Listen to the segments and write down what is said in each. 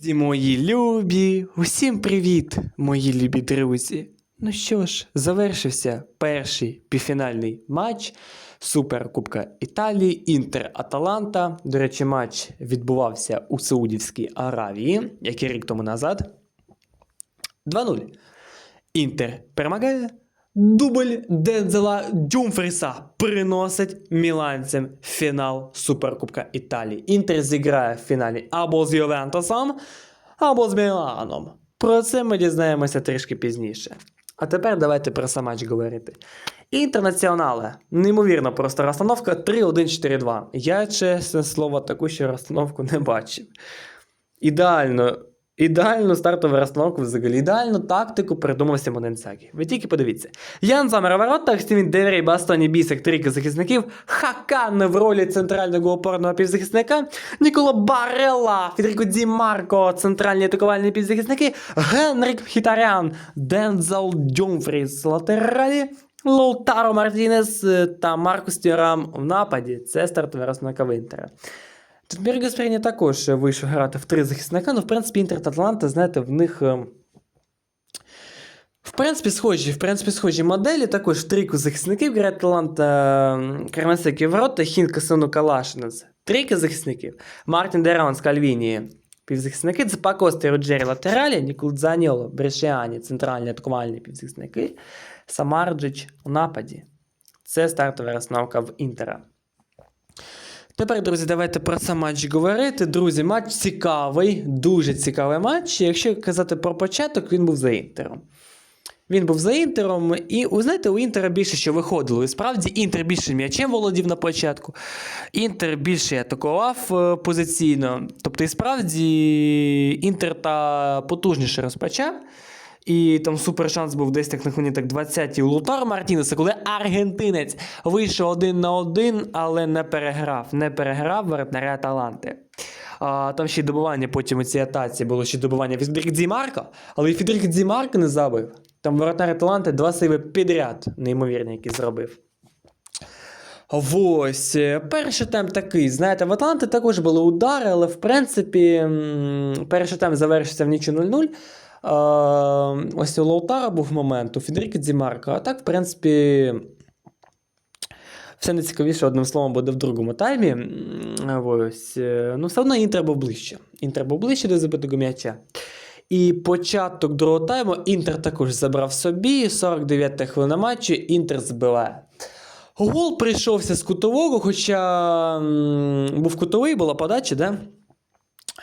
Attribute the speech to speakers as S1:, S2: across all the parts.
S1: Друзі мої любі, усім привіт, мої любі друзі. Ну що ж, завершився перший півфінальний матч Суперкубка Італії Інтер Аталанта. До речі, матч відбувався у Саудівській Аравії, як і рік тому назад. 2-0. Інтер перемагає. Дубль Дензела Дюмфріса приносить міланцям фінал Суперкубка Італії. Інтер зіграє в фіналі або з Ювентусом, або з Міланом. Про це ми дізнаємося трішки пізніше. А тепер давайте про сам матч говорити. Інтернаціонале. Неймовірно проста розстановка 3-1-4-2. Я, чесне слово, таку ще розстановку не бачив. Ідеально. Ідеальну стартову розстановку взагалі, ідеальну тактику придумав Сімон Інсагі. Ви тільки подивіться. Ян Замер воротах, Стівін Девері, Бастоні Бісек, трійка захисників, Хакан в ролі центрального опорного півзахисника, Ніколо Барелла, Федеріко Ді Марко, центральні атакувальні півзахисники, Генрік Хітарян, Дензел Дюмфріс, латералі, Лоутаро Мартінес е, та Маркус Тюрам в нападі. Це стартова розстановка в Тепер Гасперіні також вийшов грати в три захисника, ну, в принципі, Інтер та Атланта, знаєте, в них. е, В принципі, схожі, в принципі, схожі моделі. Також трійку захисників грає Атланта Кармасекі ворота, Хінка Сину Калашинець. Трійка захисників. Мартін Дерон з Кальвіні. Півзахисники це Пакости Роджері Латералі, Нікол Дзаньоло, Брешіані, центральні атакувальні півзахисники, Самарджич у нападі. Це стартова розстановка в Інтера. Тепер, друзі, давайте про сам матч говорити. Друзі, матч цікавий, дуже цікавий матч. Якщо казати про початок, він був за інтером. Він був за інтером, і ви знаєте, у Інтера більше що виходило. І справді Інтер більше м'ячем володів на початку. Інтер більше атакував е, позиційно. Тобто, і справді Інтер та потужніше розпочав. І там супер шанс був десь так на хвилині так 20-ті у Лутаро Мартінеса, коли аргентинець вийшов один на один, але не переграв. Не переграв воротнаря Таланти. А, там ще й добування потім у цій атаці було ще добування від Фідрік Дзімарко, але і Фідрік Дзімарко не забив. Там воротар Таланти два сейви підряд, неймовірні, які зробив. Ось, е, перший тайм такий. Знаєте, в Атланти також були удари, але в принципі, перший тайм завершився в нічу 0-0. Ось у Лоутара був момент, у Федеріки Дзімарка. А так, в принципі, все найцікавіше, одним словом, буде в другому таймі. Ось. е, Ну, все одно Інтер був ближче. Інтер був ближче до забитого м'яча. І початок другого тайму Інтер також забрав собі. 49 хвилина матчу, Інтер збиває. Гол прийшовся з кутового, хоча був кутовий, була подача, да?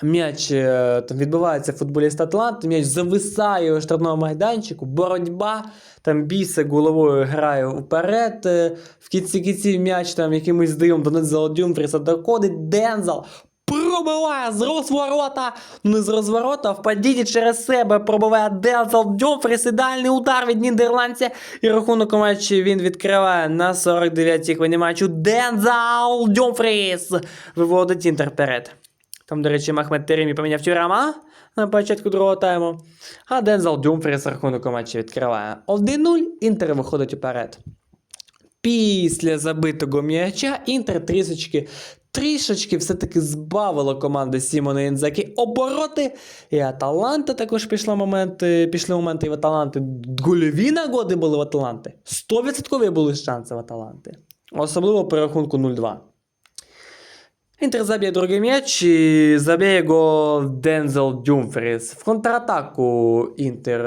S1: М'яч е, там відбувається футболіст Атланти, м'яч зависає у штрафному майданчику, боротьба, там бісик головою грає вперед. е, В кінці кінці м'яч там якимось дивом до Дензела Дюмфріса доходить. Дензел пробиває з розворота, не з розворота, впадіть через себе, пробиває Дензел Дюмфріс, ідеальний удар від нідерландця. І рахунок у матчі він відкриває на 49-й хвилині матчу. Дензел Дюмфріс виводить Інтер вперед. Там, до речі, Махмед Теремі поміняв тюрама на початку другого тайму. А Дензел Дюмфріс рахунок у матчі відкриває 1-0, Інтер виходить уперед. Після забитого м'яча Інтер трішечки, трішечки все-таки збавила команда Сімона Інзакі обороти. І Аталанта також пішла моменти, пішли моменти і в Аталанти. Гольові нагоди були в Аталанти. 100% були шанси в Аталанти. Особливо по рахунку 0-2. Інтер заб'є другий м'яч і заб'є його Дензел Дюмфріс. В контратаку Інтер,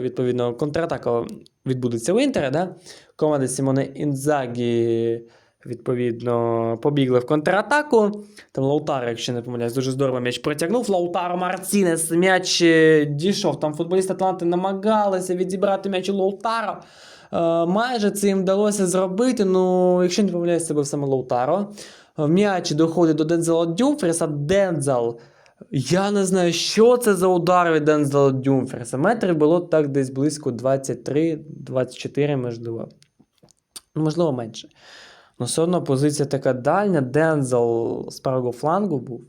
S1: відповідно, контратака відбудеться у Інтера, да? Команда Сімоне Інзагі, відповідно, побігли в контратаку. Там Лаутаро, якщо не помиляюсь, дуже здорово м'яч протягнув. Лаутаро Мартінес, м'яч дійшов. Там футболісти Атланти намагалися відібрати м'яч у Лаутаро. Е, майже це їм вдалося зробити. Ну, якщо не помиляюсь, це був саме Лаутаро. М'яч доходить до Дензела Дюмфріса. Дензел. Я не знаю, що це за удар від Дензела Дюмфріса. Метрів було так десь близько 23-24, можливо. Ну, можливо, менше. Ну, все одно позиція така дальня. Дензел з правого флангу був.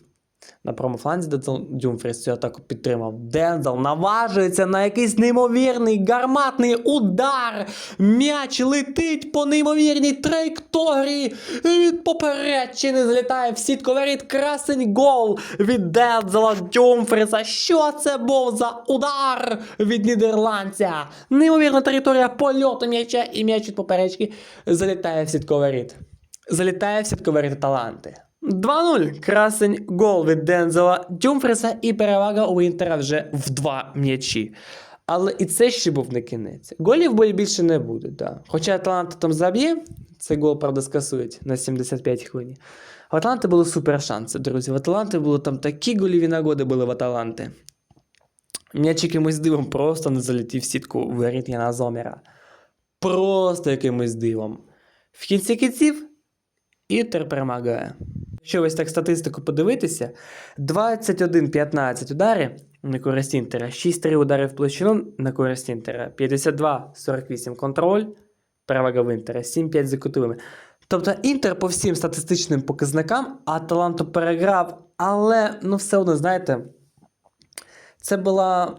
S1: На промофланзі Дюмфріс цю атаку підтримав. Дензел наважується на якийсь неймовірний гарматний удар. М'яч летить по неймовірній траєкторії. Від попередчини злітає в сітку воріт. Красень гол від Дензела Дюмфріса. Що це був за удар від нідерландця? Неймовірна територія польоту м'яча і м'яч від поперечки залітає в сітку воріт. Залітає в сітку воріт таланти. 2-0. Красень гол від Дензела Дюмфриса і перевага у Інтера вже в два м'ячі. Але і це ще був не кінець. Голів більше не буде. Да. Хоча Атланта там заб'є, цей гол, правда, скасують на 75 хвилині. В Атланти були супер шанси, друзі. В Атланти було там такі голіві нагоди були в Аталанти. М'яч якимось дивом просто не залетів в сітку воріт Яна Зомера. Просто якимось дивом. В кінці кінців Інтер перемагає. Якщо ось так статистику подивитися, 21-15 ударів на користь Інтера, 6-3 удари в площину на користь Інтера, 52-48 контроль, перевага в Інтера, 7-5 за кутовими. Тобто Інтер по всім статистичним показникам Аталанту переграв, але ну все одно, знаєте, це була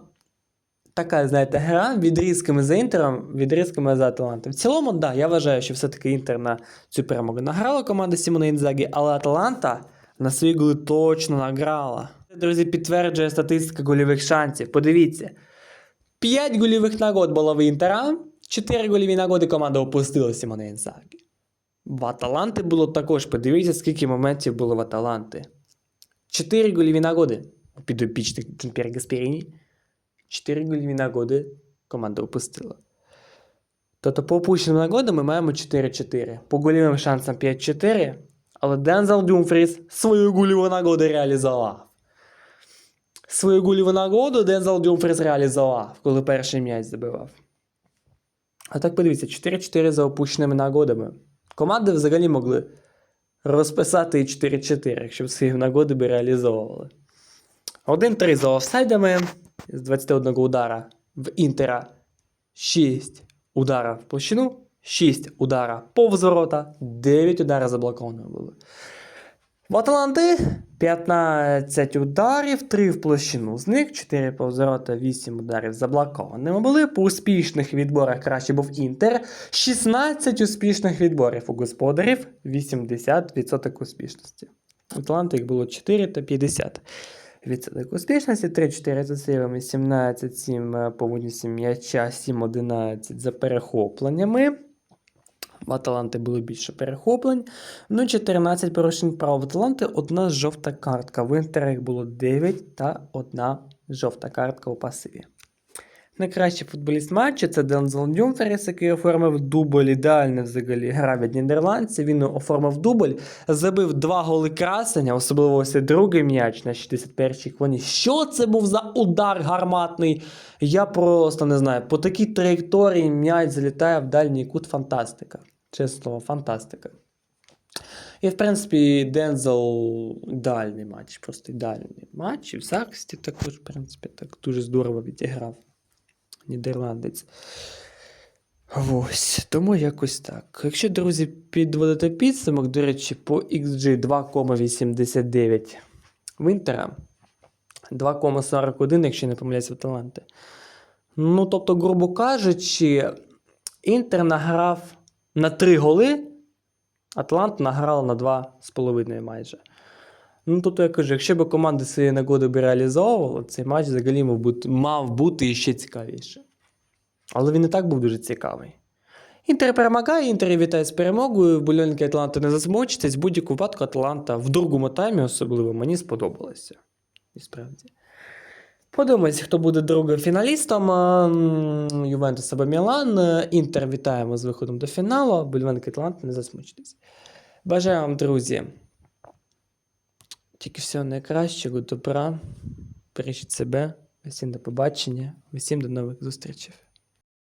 S1: така, знаєте, гра відрізками за Інтером, відрізками за Аталантом. В цілому, так, да, я вважаю, що все-таки Інтер на цю перемогу награла команда Сімона Інзагі, але Аталанта на свої голи точно награла. Друзі, підтверджує статистика гольових шансів. Подивіться. 5 гольових нагод було в Інтера, 4 гольові нагоди команда опустила Сімона Інзагі. В Аталанти було також, подивіться, скільки моментів було в Аталанти. 4 гольові нагоди у підопічних Джунпер Гасперіні. 4 гольові нагоди команда опустила. Тобто по опущеним нагодам ми маємо 4-4. По гольовим шансам 5-4. Але Дензел Дюмфріс свою гольову нагоду реалізував. Свою гольову нагоду Дензел Дюмфріс реалізував, коли перший м'яч забивав. А так подивіться, 4-4 за опущеними нагодами. Команди взагалі могли розписати і 4-4, якщо б свої нагоди би реалізовували. 1-3 за офсайдами з 21 удара в Інтера 6 удара в площину, 6 удара повз ворота, 9 ударів заблокованими були. В Аталанти 15 ударів, 3 в площину. З них 4 повз ворота, 8 ударів заблокованими були. По успішних відборах краще був Інтер. 16 успішних відборів у господарів, 80% успішності. У Аталанти їх було 4 та 50 відсоток успішності, 3-4 за сейвами, 17-7 по м'яча, 7-11 за перехопленнями. В Аталанти було більше перехоплень. Ну, 14 порушень прав в Аталанти, одна жовта картка. В Інтерах було 9 та одна жовта картка у пасиві. Найкращий футболіст матчу це Дензел Дюмферіс, який оформив дубль ідеальна взагалі гра від нідерландців. Він оформив дубль, забив два голи красення, особливо ось другий м'яч на 61-й хвилині. Що це був за удар гарматний? Я просто не знаю. По такій траєкторії м'яч залітає в дальній кут фантастика. Чесно, фантастика. І, в принципі, Дензел ідеальний матч, просто ідеальний матч. І в захисті також, в принципі, так дуже здорово відіграв нідерландець. Ось, тому якось так. Якщо, друзі, підводити підсумок, до речі, по XG 2,89 в Інтера, 2,41, якщо не помиляюся в таланти. Ну, тобто, грубо кажучи, Інтер награв на 3 голи, Атлант награв на 2,5 майже. Ну, тобто я кажу, якщо б команди свої нагоди б реалізовували, цей матч взагалі мав бути, мав бути ще цікавіше. Але він і так був дуже цікавий. Інтер перемагає, Інтер вітає з перемогою. Вболівальники Атланти не засмучитесь. В будь-яку випадку Атланта в другому таймі особливо мені сподобалося. І справді. Подивимось, хто буде другим фіналістом. Ювентус або Мілан. Інтер вітаємо з виходом до фіналу. Вболівальники Атланти не засмучитесь. Бажаю вам, друзі. Тільки всього найкращого, добра. Бережіть себе. Всім до побачення. всім до нових зустрічей.